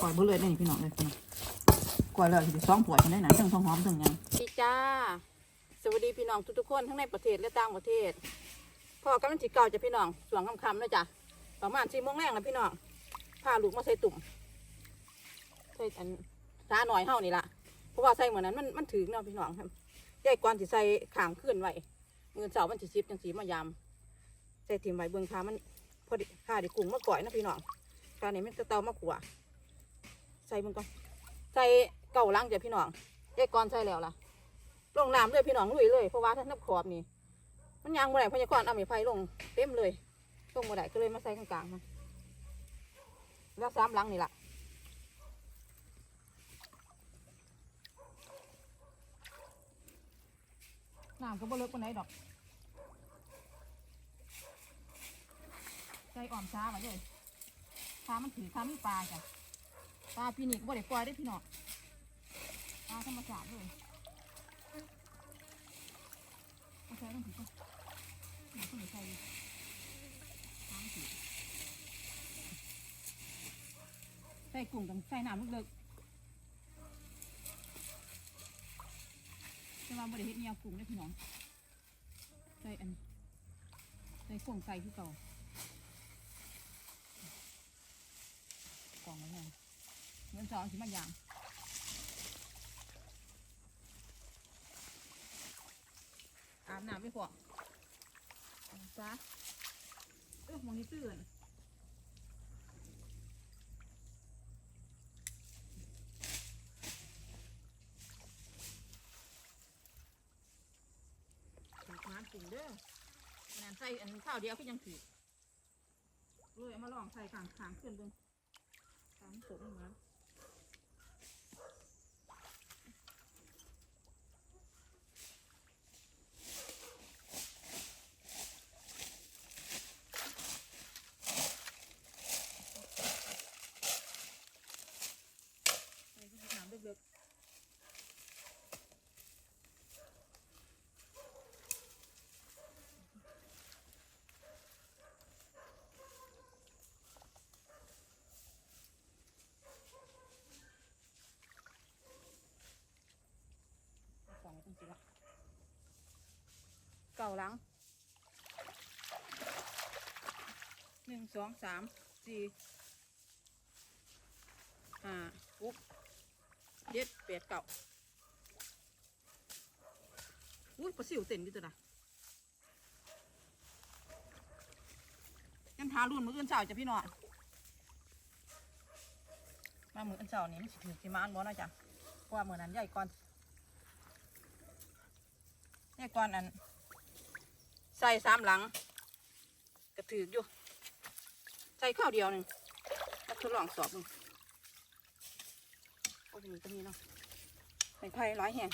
ก่อยเบ่เลยนี่พี่น้องเลยพี่น้องก่อยแล้วสิสองผัวกันได้นะทั้งทองหอมทั้งยังดีจ้า สวัสดีพี่น้องทุกๆคนทั้งในประเทศและต่างประเทศพ่อกำลังจิเก่าจะพี่น้องสวงคำๆนะจ้ะประมาณสี่โมงแรกนะพี่น้องพาลูกมาใส่ตุ่มใส่อันซาหน่อยเฮานี่ล่ะเพราะว่าใส่เหมือนนั้นมันมันถึงเนาะพี่น้องครับยายก่อนสิใส่ขางขึ้นไว้มือเสาร์มันสิซิบจังสีมายามใส่ถิ่มไว้เบิ่งขามันพอดีขาดิกุ้งมาก่อยนะพี่น้อง การนี้มันจะเตามาขัวใส่เบิ่งก่อนใส่เก่าล้างจ้ะพี่น้องยายก่อนใส่แล้วล่ะลงน้ำเลยพี่น้องลุยเลยเพราะว่าถ้าน้ำขอบนี่มันยางบ่ได้พยากรเอาไม้ไฟลงเต็มเลยลงบ่ได้ก็เลยมาใส่กลางๆมันแล้วซ้ำหลังนี่ล่ะน้ำก็บ่เลิกปานไหนดอกใส่อ่อมช้าไว้เลย ช้ามันถือช้ามีปลาจ้ะปลาปีนี้ก็บ่ได้ปล่อยได้พี่น้องปลาธรรมชาติเลยเอาใส่ต้องถือก่อนหนูต้องใส่น้ำถือใส่กุ้งต้องใส่น้ำลึกๆแต่ว่าบริเฮ็ดเนี่ยกุ้งได้พี่น้องใส่อันใส่กุ้งใส่ที่เก่า ล่องแล้วไงเงินสองสิมาอย่างอาบน้ำไม่พอเอาซะเออมองนี่ตื่นถือน้ำจริงเด้ออันนั้นใส่อันข้าวเดียวก็ยังถือเลยมาลองใส่ขางขางขึ้นเบิ่ง สามสดเหมือนใส่น้ำเล็กๆสองตั้งสิละเก่าหลังหนึ่งสองสามสี่ห้าหกเจ็ดแปดเก้าอุ้ยปลาซิวเต็มอยู่ตัวนะยังทารุ่นมืออื่นเช้าจ้ะพี่น้องมามืออื่นเช้านี่มันสิถือสิมานบ่เนะจ้ะเพราะว่ามือนั้นใหญ่ก่อนใหญ่ก่อนอัน ใส่สามหลังกระถืออยู่ ใส่ข้าวเดียวหนึ่งแล้วทดลองสอบหนึ่งโอ้ยมีก็มีเนาะใส่ไผ่ร้ายแห้ง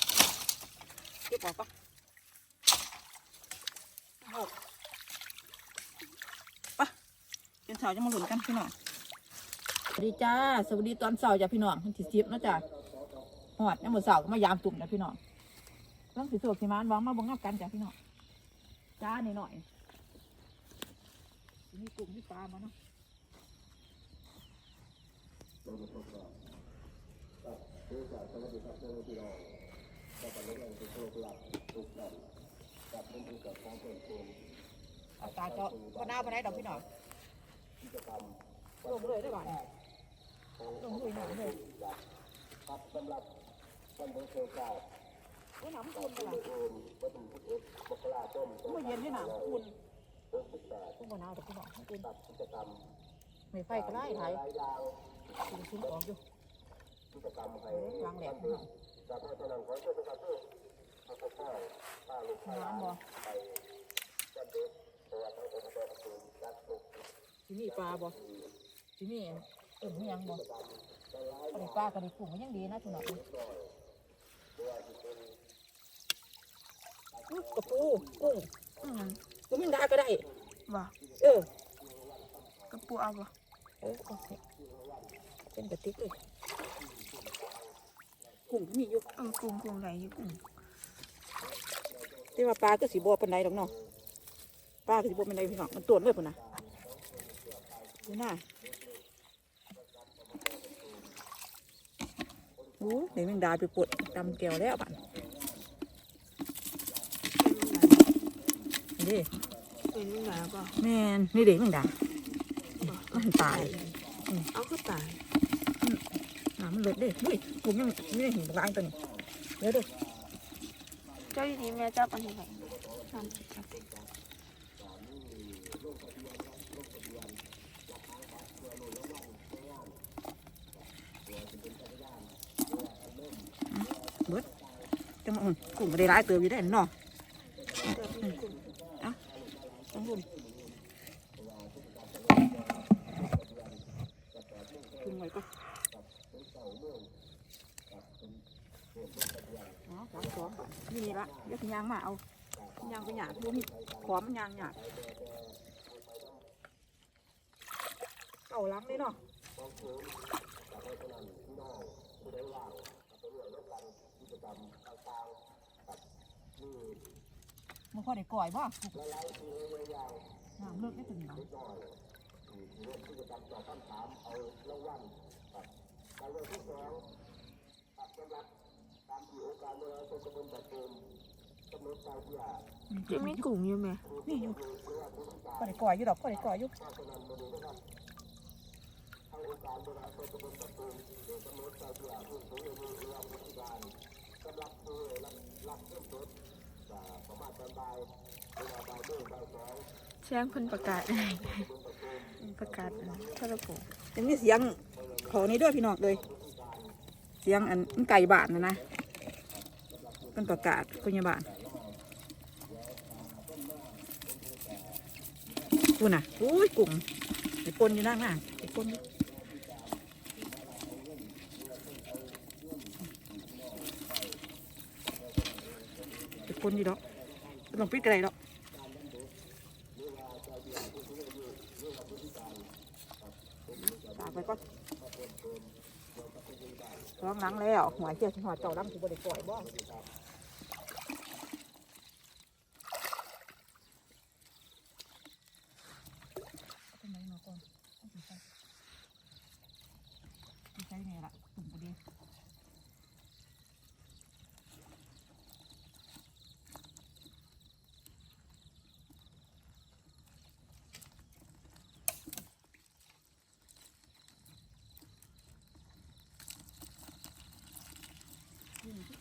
เก็บออกก็โอ้ปะเป็นสาวจะมาหลุนกันพี่น้องสวัสดีจ้า สวัสดีตอนเสาร์จ้ะพี่น้องมันถิสิบนาะจ้ะหอดยังมือเสาร์ก็มายามตุ่มนะพี่น้องเรื่องสีสวกสีมานวางมาบังคับกันจ้ะพี่น้อง จ้าหน่อยหน่อยมีกลุ่มที่ปลามาเนาะอาตาเจาะก็น่าไปไหนดอกพี่น้องลงเลยได้บ้านลงเลยหนาเลยว่า หนำอุ่นกันละเมื่อเย็นนี่นาวอุ่นต้องมาหนาวดอกพี่น้องอุ่นไม่ไฟก็ได้ไทยกินชิ้นออกอยู่ล้างแหลกพี่น้องน้ำบ่ที่นี่ปลาบ่ที่นี่เอ็มยังบ่ปลาปลากระดิกุ้งยังดีนะพี่น้องอุ๊ย กระปูกุ้งอืมกุ้งมินดาก็ได้ บ่เออกระปูเอาบ่เออโอเคเป็นกระติกเลยกุ้งก็มีอยู่เออกุ้งกุ้งไหลอยู่กุ้งแต่ว่าปลาก็สีบัวปันใดดอกเนาะปลาก็สีบัวปันใดพี่น้องมันตัวจเลยพุ่นนะดูหน้าอู้เดี๋ยวแมงดาไปปวดตำแก้วแล้วบัดนี่ เป็นยังไงป่ะแม่นนี่เด็กแมงดามันตายเอาก็ตายน้ำมันเลือดเด้เฮ้ยผมยังไม่ได้เห็นร้านตัวนี้เดี๋ยวเดูเจ้าดีๆแม่เจ้าปันยังไงทำจับจังหวะอุ่นกุ้งก็ได้ร้ายเติมอยู่ได้เนาะ เจ้าพี่กุ้ง ต้องรุนขึ้นไว้ก็อ๋อ สามสองนี่ละเดี๋ยวสิยางมาเอายางไปหยาดพวกนี้ขอมันยางหยาดเก่าล้างเลยเนาะมันพอได้ก่อยบ่น้ำเลิกได้ถึงไหนจะ มีกุ้งอยู่ไหมนี่อยู่พอได้ก่อยอยู่ดอกพอได้ก่อยอยู่แจ้งพิ่นประกาศประกาศทรโขงยังมีเสียงขอนี้ด้วยพี่น้องเลย เสียงอันไก่บานนะนะ เป็นประกาศพยาบาลกูน่ะอุ้ยกลุ่มไอ้ปนอยู่นั่งน่ะไอ้ปนอยู่ไอ้ปนอยู่ดอกลองปิดกระไรดอกฝากไปก่อนร้องหลังแล้วหัวเชี่ยหัวเจ้าดำคือบริปล่อยบ้องทำไมมาก่อนต้องใส่ใส่ไง ล่ะตุ่มพอดี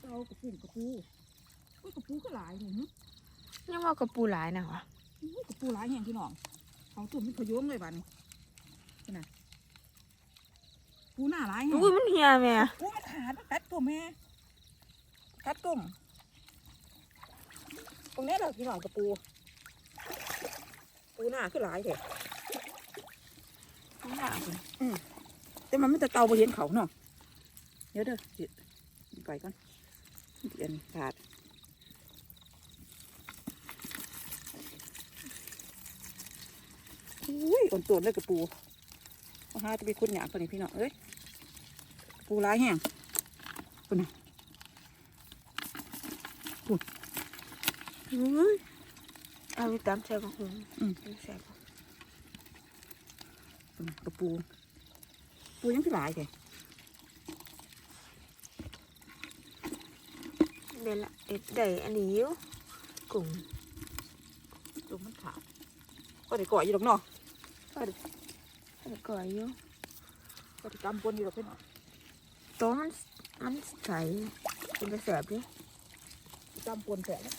เอากระปุกกระปูอุ้ยกระปูก็หลายหนึ่งยังว่ากระปูหลายนะวะอุ้ยกระปูหลายแห่งพี่น้องเอาตุ่มมันขยมเลยบ้านี้นี่นะปูหน้าหลายแห่งอุ้ยมันเหี่ยแม่ปูมันขาดมันกัดตัวแม่กัดตุ่มตรงนี้เราพี่น้องกระปู ปูหน้าคือหลายเถอะมันหนาคุณแต่มันไม่จะเตาไปเห็นเขาเนาะเดี๋ยวเด้อจิไปก่อนเดี๋ยวนี้ขาดอุ้ยอ่อนตัวเลยกระปูเอาหาจะไปคุดหยาคนนี้พี่น้องเอ้ย ปูร้ายแห้งคนนี้อุ้ยเอาไปตามใส่กระหุงอืมใส่กระคนนี้กระปู ปูยังคือหลายเลยเดี๋ยวละเด็ดได้อันนี้อยู่กุ้งตัวมันขาดก็ได้ก่อยอยู่หรอกเนาะแล้วก็อยู่ก็ได้กำปนอยู่หรอกพี่น้อง โตมันมันใสเป็นกระแสบดิกำปนแสบแล้ว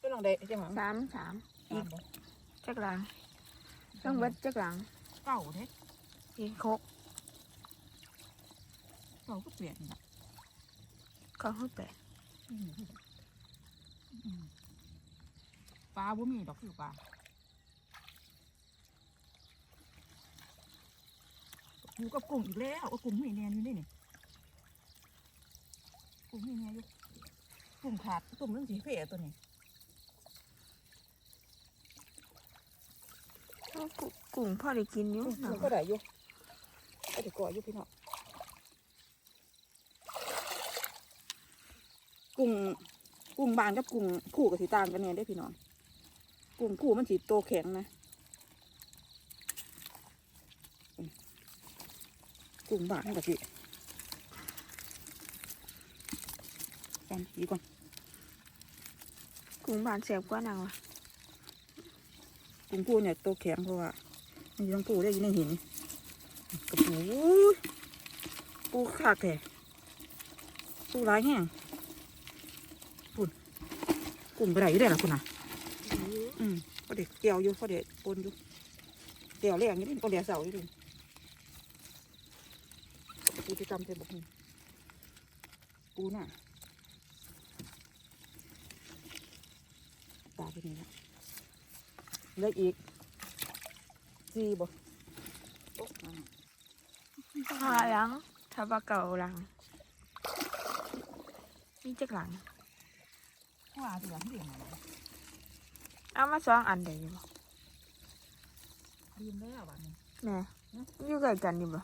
ก็ลองได้จังหวะสามสามอีกจักหลังต้องเบิดจักหลังเก่าเด้อีกคกเก่าก็เปลี่ยนนี่ล่ะเขาให้แปะอืมอืมปลาบ่มีดอกคือปลา อยู่กับกุ้งอีกแล้วเอากุ้งไม่แนนอยู่นี่นี่กุ้งไม่แนนอยู่กุ้งขาดตุ่มเรื่องสีเฟ่ตัวนี้เอากุ้งกุ้งพ่อได้กินอยู่กุ้งเนาะก็ได้อยู่ก็ได้ก่ออยู่พี่น้องกุ้งกุ้งบานกับกุ้งคู่กับสีต่างกันเนี่ยได้อพี่น้องกุ้งคู่มันสีโตแข็งนะ กุ้งบ้านกะทิตามสีก่อนกุ้งบานเสียบกว่านางวะกุ้งปูเนี่ยตัวแข็งเพราะว่ามันอยู่ทั้งปูได้อยู่ในหินกระปูปูขาดแท้ปูร้ายแห้งปุ่นกุ้งไปไหนอยู่ได้ล่ะคุณน่ะอืมพอเด็กเกี่ยวอยู่พอเด็กปนอยู่เกี่ยวแรงอยู่นี่ก็เดียวเสาอยู่ ไปูจะจำเจ็บบอกนี่ปูน่ะตาไปนี่ละเลืออีกสี่บ่โอ๊ะอ่าหลังถ้าปลาเก่าหลังนี่จักหลังว่าสิหลังเดียวมเอามาสองอันได้ยู่บ่ลืมแล้ววันนี้แม่อยู่ใกล้กันอยู่บ่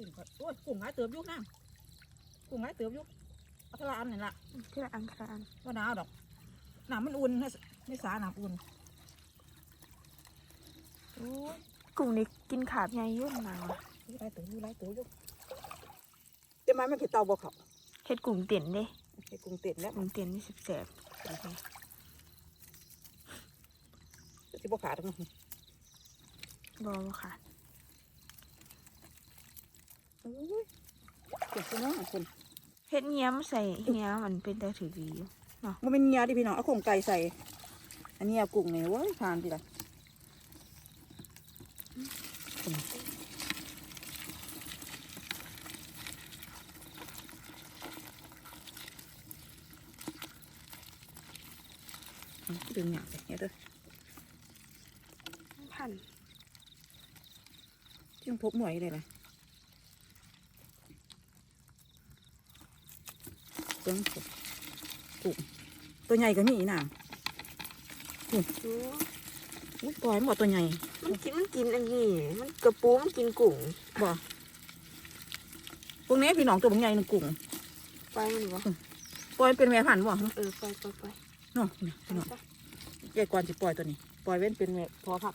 กุ้งก็โอ้ยกุ้งหลายเติบอยุกนะกุ้งหลายเติบอยุกเอาทะลาอันนี่ละทีละอันทีละอันว่าหนาวดอกน้ำมันอุ่นให้ไม่สาน้ำอุ่นโอ้ยกุ้งนี่กินขาบใหญ่อยุ่นนางวะอยู่ไรตัวอยู่ไรตัวอยู่จะมาไม่คิดเตาบ่เขาเฮ็ดกุ้งเตียนเด้ไอ้กุ้งเต็ดแล้วกุ้งเตียนนี่สิบแสบจะบ่ขาดมั้งบ่บ่ค่ะโอ้ ยเก็บตัวน้องคนเฮ็ดเงี้ยมใส่เงี้ยมันเป็นแต่ถือดีอยู่มันเป็นเงียดิพี่น้องเอาโครงไก่ใส่ อันนี้เอากุ้งเนี่ยเว้ยทานสิล่ะดึงหยาบไปเนี่ยเด้อพันจึงพบหน่วยเลยนะ เบิ้งสิกุ้งตัวใหญ่ก็มีอีน่ะโอ้อุ้ยปล่อยหมดตัวใหญ่มันกินมันกินอันนี้ มันกระปูมันกินกุ้งบ่พวกนี้พี่น้องตัวบางใหญ่หนึ่งกุ้งไปมันบ่ปล่อยเป็นแม่พันธุ์บ่เออไปไปไปเนาะนี่พี่น้องใหญ่กว่าสิปล่อยตัวนี้ ปล่อยเว้นเป็นแม่พอพัก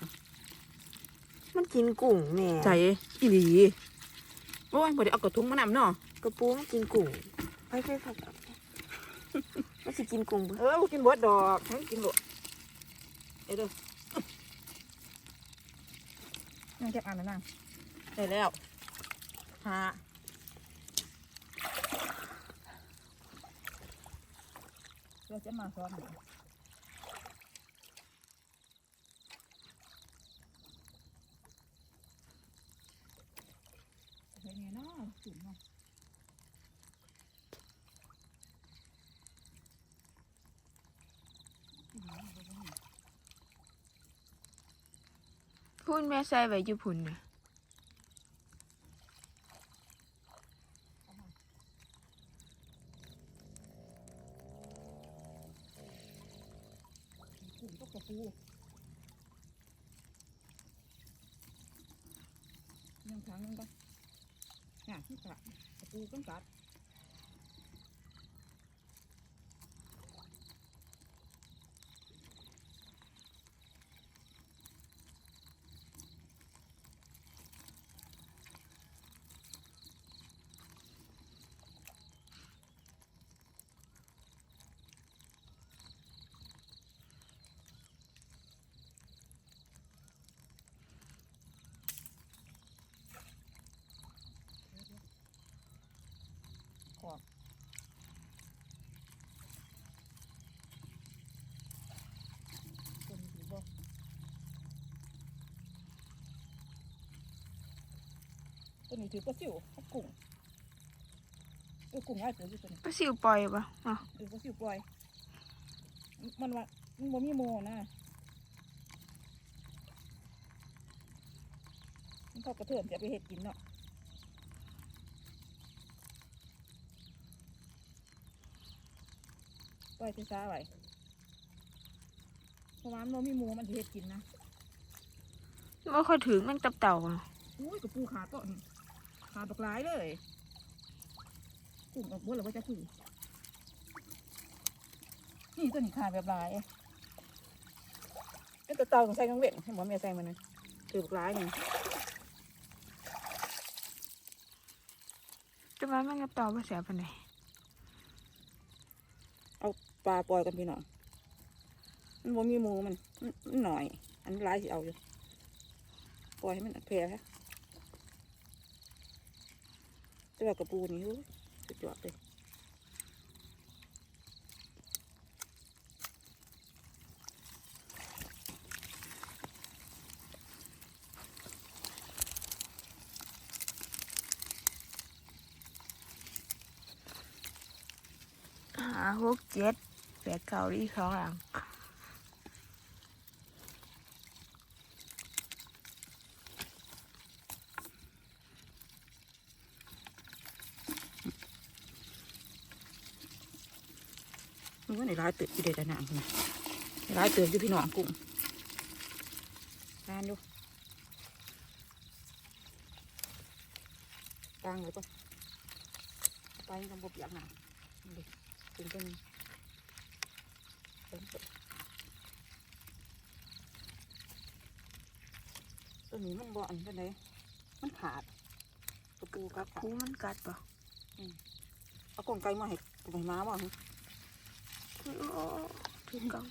มันกินกุ้งแม่ใจอีหลีโอ้ยบ่ได้เอากระทุงมานำเนาะกระปูมันกินกุ้งไปไปไปไปมัน สิกินกุ้งบ่เออบ่กินเบิดดอกให้มันกินโลดเอ้ยเด้อนั่งแค่อ่านนะนั่งได้แล้วหาเราจะมาซ้อนหน่อยเป็นไงเนาะจุ่มเนาะ พูดแม่ใส่ไว้อยู่พุ่นน่ะ กลุ่มก็กระปูยังขังมันก็น่ะที่กัดกระปูก็กัดขอบตัวนี้ถือบ่ ตัวนี้ถือปลาซิวกับกุ้งเออกุ้งง่ายเสืออยู่ตัวนี้ปลาซิวปล่อยบ่เนาะเออปลาซิวปล่อย มันว่ามันบ่มีโมนะมันเข้ากระเทินจะไปเห็ดกินเนาะปล่อยช้าๆไว้เพราะว่ามันบ่มีหมูมันสิเฮ็ดกินนะบ่ค่อยถึงแมันตับเต่าอะอุ้ยกับปูขาดก็ ขาดดอกหลายเลยกุ้งกับบัวหรือว่าจะถือนี่ตัวนี้ขาดแบบลายก็ตัวเตาของใส่กังเวทให้หมอเมียใส่มันนะถือบุกร้ายนี่จะมาแม่งกับต่อมาเสียปานไหนเอาปลาปล่อยกันพี่น้องมันบ่มีหมูมันมันมันหน่อย อันร้ายสิเอาอยู่ปล่อยให้มันแพร่ฮะแต่ว่ากระปูนี่โอ้ยสุดยอดเลยหาหกเจ็ดแปดเก้าดีสองหลัง มันว่าใน ร้ายเติบอยู่เด็ดหนังนะในร้ายเติบอยู่พี่น้องกุ้งทานอยู่กลางเลยก่อนไปกับบเปียกหนาดิถึงเป็นเป็นเปิดตัวนี้มันบ่อันเป็นไงมันขาดกระปูครับขาดคูมันกัดปะเอากล่องไก่มาให้ตัวให้ม้าบ่ ฮะโอ้ถึงกอง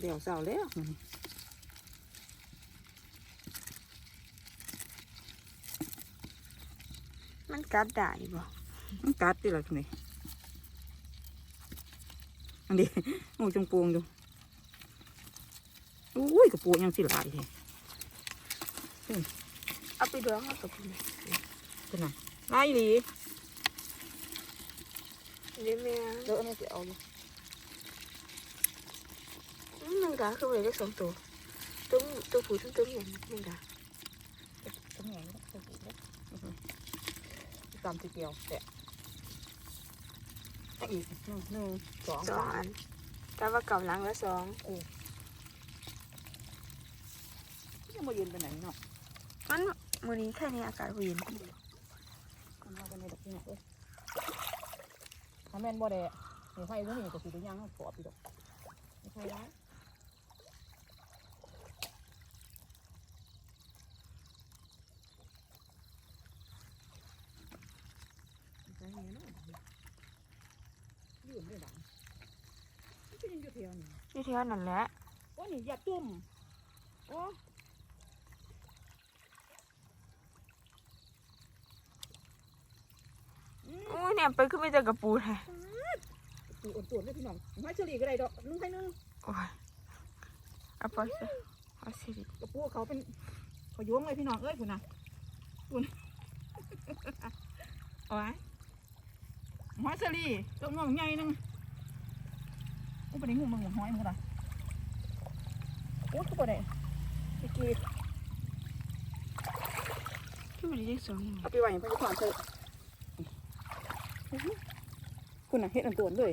เดี๋ยวเสาแล้วมันนี่มันกัดได้ปะมันกัดที่ละทีนี้อันนี้งูจงปวงอยู่อุ้ยกระปูยังสิหลายเลยเอาไปดองเอากับพี่เป็นไงลา ยอีหลีเดี๋ยวแม่เดี๋ยวอันนี้จะเอาอยู่มันกาคือเลยได้สองตัวตัวตัวผู้ทั้งตัวเมียมันกาตรงไหนเนี่ยกระปูเนี่ยอื้อหือตามที่เกี่ยวแตะอะอีกหนึ่งหนึ่งสองสองอันแต่ว่าเก่าหลังละสองยังมายืนไปไหนเนาะมันมือนี้แค่นี้อากาศเย็นมัน มากันในดอกที่ไหนเอ้ยถ้าแม่นบ่ได้เดี๋ยวไฟพวกนี้ก็สิได้ย่างขอบอยู่ดอกไม่ใช่ร้ายใช่เงี้ยเนาะยืนไม่ดังมันก็ยังอยู่แถวนี้ที่เที่ยวนั่นแหละโอ้นี่อย่าตุ่มโอ้ โอ้ยเนี่ยไปขึ้นไปเจอกระปูแท้ตีอ่อนตัวเลยพี่น้องไม่เฉลี่ยก็ได้ดอกนึงให้นึงโอ้ยเอาไปซะเอาสิริกระปูเขาเป็นเขาโยงเลยพี่น้องเอ้ยคุณนะคุณเอาไว้หอยเฉลี่ยตัวงวงใหญ่นึงโอ้ยไปนี้งูมึงหัวหอยมึงล่ะโอ้คือปได้ตะกี้ที่มันได้สองเอาไปไว้ให้พ่อจะถอนเถอะ คุณน่ะเฮ็ดอันตัวเลย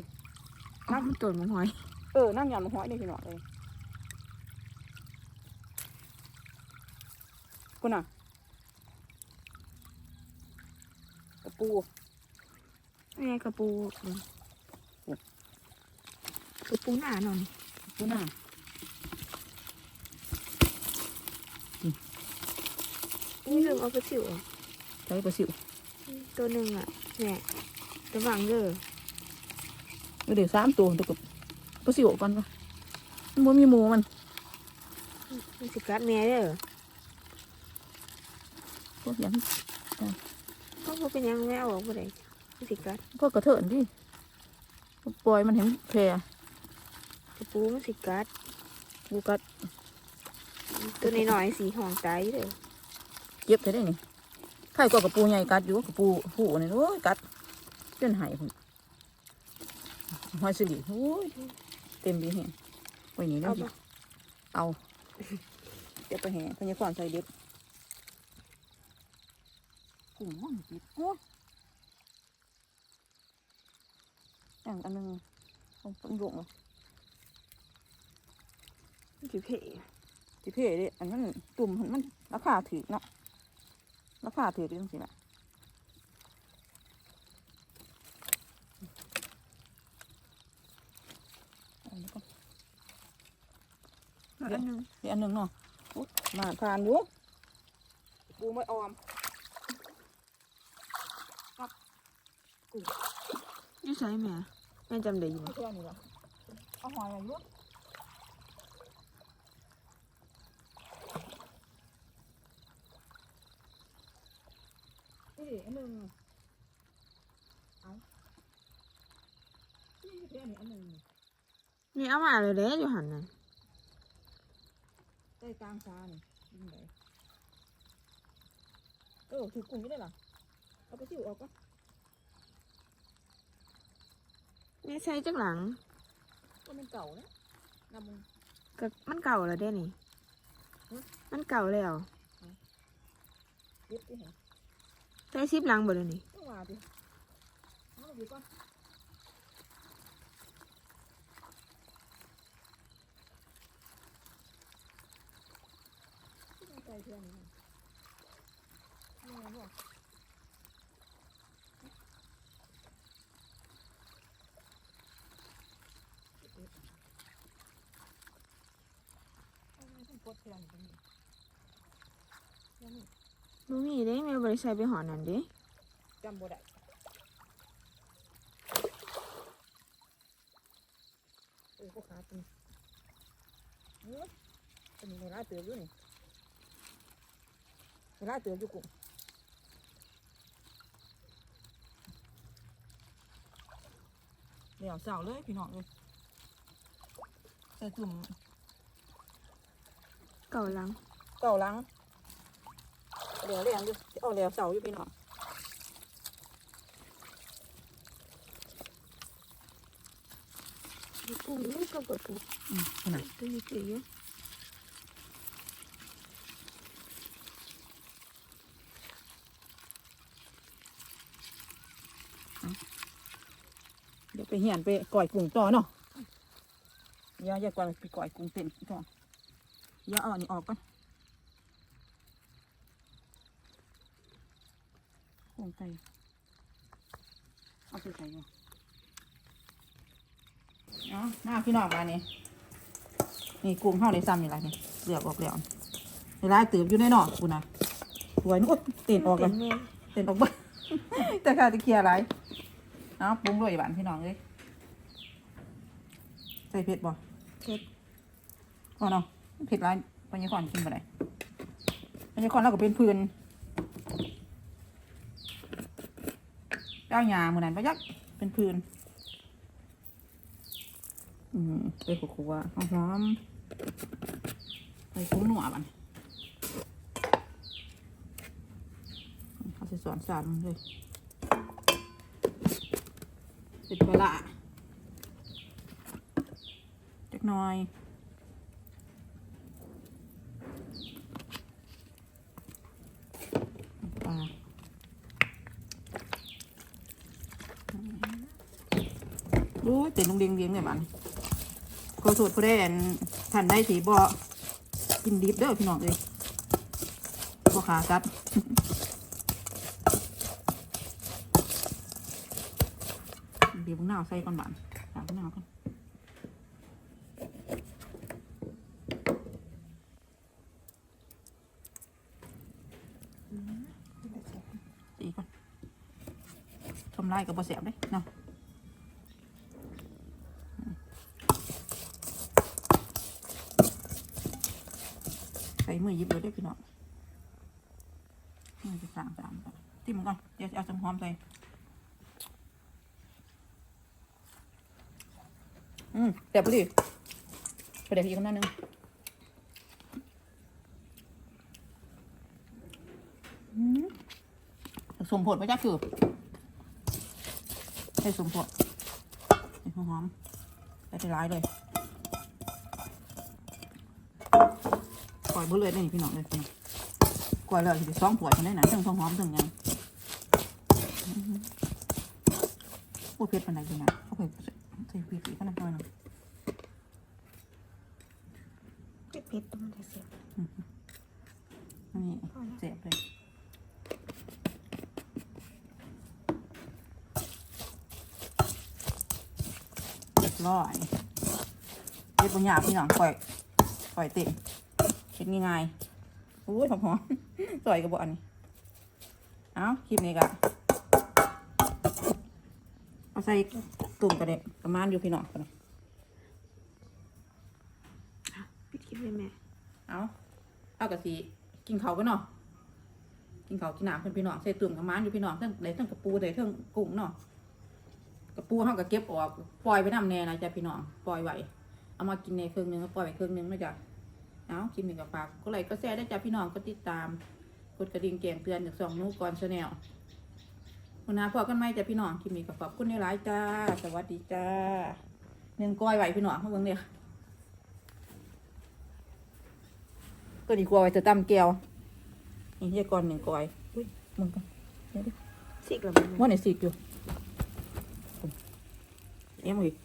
น้ำมันตัวมันหอย เออน้ำยำหอยนี่พี่น้องเลยคุณน่ะกระปูนี่ไงกระปูกระปูหนาหน่อยปูน่ะนี่เริ่มเอาไปสิวออกใช้ปลาสิวตัวหนึ่งอะเนี่ย ระวังเด้อเดี๋ยวสามตัวตัวกับปลาสิวก่อนปะมันบ่มีหมูมันมันสิกัดแม่เด้อพวกยังเพราะว่าเป็นหยังแม่เอาออกบ่ได้มันสิกัดก็กระเถินดิปล่อยมันเห็นแพร่กระปูมันสิกัดบูกัด ตัวน้อยๆสีห้องตายเด้อเย็บได้นี่ไข่ก็กระปูใหญ่กัดอยู่กระปูหูนี่โอ้ยกัด จนหายพุ่นหอยสิริโอ้ยเต็มดีแฮงไว้นี่ได้เอาสิปะเอาเดี๋ยวไปแห่พญาควานใส่เด็บกุ้งมันติดโอ้อย่างอันหนึงต้องต้องโยงเหรอมันสิเพ่สิเพ่เด้อันนั้นตุ่มมันมันราคาถือเนาะแล้วผ่าถือดีจังสิล่ะเอาอันนี้ก่อน อันหนึงเดี๋ยวอันหนึ่งเนาะอุ๊ยมาผ่านอยู่ปูไม่ออมอยู่ใช่แม่แม่จำได้อยู่ไม่ใช่อันนี้หรอเอาหอยอายุนี่ดิอันหนึ่งเอานี่เดี๋ยวอันนี้อันหนึ่งนี่เอามาเลยเด้อยู่หันนั่น ใต้กลางซานี่ยิงไหนเออถือกลุ่มไม่ได้หรอเอาไปซิวออกก็นี่ใช้จักหลังก็มันเก่านะนำมึงก็มันเก่าแล้วเด้นี่ฮะมันเก่าแล้วเย็บที่ไหนใช้ซิปหลังบ่เลยนี่ต้องว่าดิเอาดีก่อน ใจเพื่อนนี่นี่ไงบอกเอาไว้ต้องกดเพื่อนตรงนี้นี่บ่มีเด้แม่บ่ได้ใช้ไปหอนั่นเด้จำบ่ได้เออพวกขาตัวนี้เฮ้ยตัวนี้เวลาเตือนอยู่นี่ เวลาเตือนอยู่กลุ่มเดี๋ยวเสาเลยพี่น้องเลยใส่จุ่มเก่าหลังเก่าหลังเดี๋ยวเรียงอยู่เอาเดี๋ยวเสาอยู่พี่น้องกุ้งนี่ก็บ่ถูกอืมขนาดตัวนี้คืออยู่ เดี๋ยวไปเหียนไปก่อยกุ้งต่อเนาะอย่าอย่าก่อนไปก่อยกุ้งเต็มก่อนอย่าเอาอันนี้ออกก่อนกุ้งไก่เอาไปใส่ก่อนเนาะหน้าพี่น้องมานี่นี่กุ้งเข้าในซ้ำนี่ไรนี่เลือกออกแล้วเวลาตื่นอยู่ในนอกกูนะหวยนุ๊ดเต้นออกเลยแม่เต้นออกบ้แต่ข้าจะเคลียร์อะไร เอาปรุงด้วยหวานพี่น้องเลยใส่เผ็ดบ่เผ็ดก่อนเนาะเผ็ดร้ายปัญญาก่อนกินบ่ได้ปัญญาก่อนเราก็เป็นพื้นเจ้าหยาเหมือนนั้นปะยักเป็นพื้นอืมไปขัวๆหอมๆไปคุ้งหนัวมันเขาจะสอนสารมันเลย เป็นปลาร้าเล็กน้อยปลาดูเต็นลงเดียงเดียงเนี่ยบ้านขอโทษผู้ได้อันท่านได้สีบ่กินดิบเด้อพี่น้องเลยบ่ขากัด เดี๋ยวพวกหน้าเอาใส่ก่อนบ้านหาพวกหน้าก่อนตีก่อนทำลายกับบ่เสียบเด้เนาะใส่มือยิบเลยด้พี่น้องมือจะสามสามติ้มมันก่อนเดี๋ยวเอาสมหอมใส่ อืมเดี๋ยวไปดิไปเดี๋ยวอีกคำนั้นหนึ่งอืมสมผลไปจ้าคือให้สมผลให้หอมๆไปที่ร้ายเลยปล่อยเบื่อเลยนี่พี่น้องเลยพี่น้องกว่าแล้วสิไปซ้อมปวดกันได้หนาทั้งท้องหอมทั้งยังอื้อหือโอ้ยเพชรปันไหนจังไงโอเค ใส่พริกอีกก็นาำปลาหน่อยเผิดๆรงนจะเสียบนี่เจ็บเลยร้อยเรียบร้อยพี่น้องปล่อยปล่อยเต็มเห็นง่ายๆอุ้ยหอมๆสวยกระบอกนี้ เอาคลิปนี้ก็เอาใส่ ตุ่มกระเด็นประมาณอยู่พี่น้องกันนะปิดคลิปเลยแม่ เอาเอากะสีกินเขาวกันเนาะ กินเขาวกินน้ำเพื่อนพี่น้องใส่ตุ่มประมาณอยู่พี่น้องเทั้งได้เทั้งกระปูได้เทั้งกุ้งเนาะ กระปูเขาก็เก็บออกปล่อยไปน้ำแน่นะจ๊ะพี่น้องปล่อยไว้เอามากินในเครื่องนึงแล้วปล่อยไปเครื่องนึงนะจ๊ะเอาคลิปนี้ก็ฝากก็ไลค์ก็แชร์ได้จ้าพี่น้องก็ติดตาม กดกระดิ่งแจ้งเตือนจากสองนู้ก่อนชาแนล วันหน้าพอกันไหมจ้าพี่น้องคลิปนี้ก็ขอบคุณในหลายๆจ้า สวัสดีจ้าหนึ่งก้อยไหวพี่น้องมาเบิ่งเนี่ยก็ดีกว่าไว้จะตำแก้วนี่เฮียก่อนหนึ่งก้อยอุ้ยมึงกันเดี๋ยวดิสิกแล้วแม่ว่าไหนสิอยู่เอ็มอีก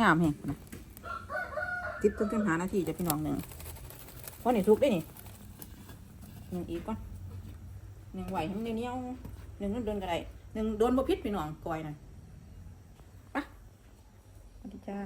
งามแฮงนะติดต้นเต็มหานาทีจะพี่น้องหนึ่งว่าไหนทุกได้นี่หนึ่งอีกก่อนหนึ่งไหวทั้งเนี้ยวๆ หนึ่งโดนกระไดหนึ่งโดนบ่พิษพี่น้องก้อยน่ะไปะสวัสดีจ้า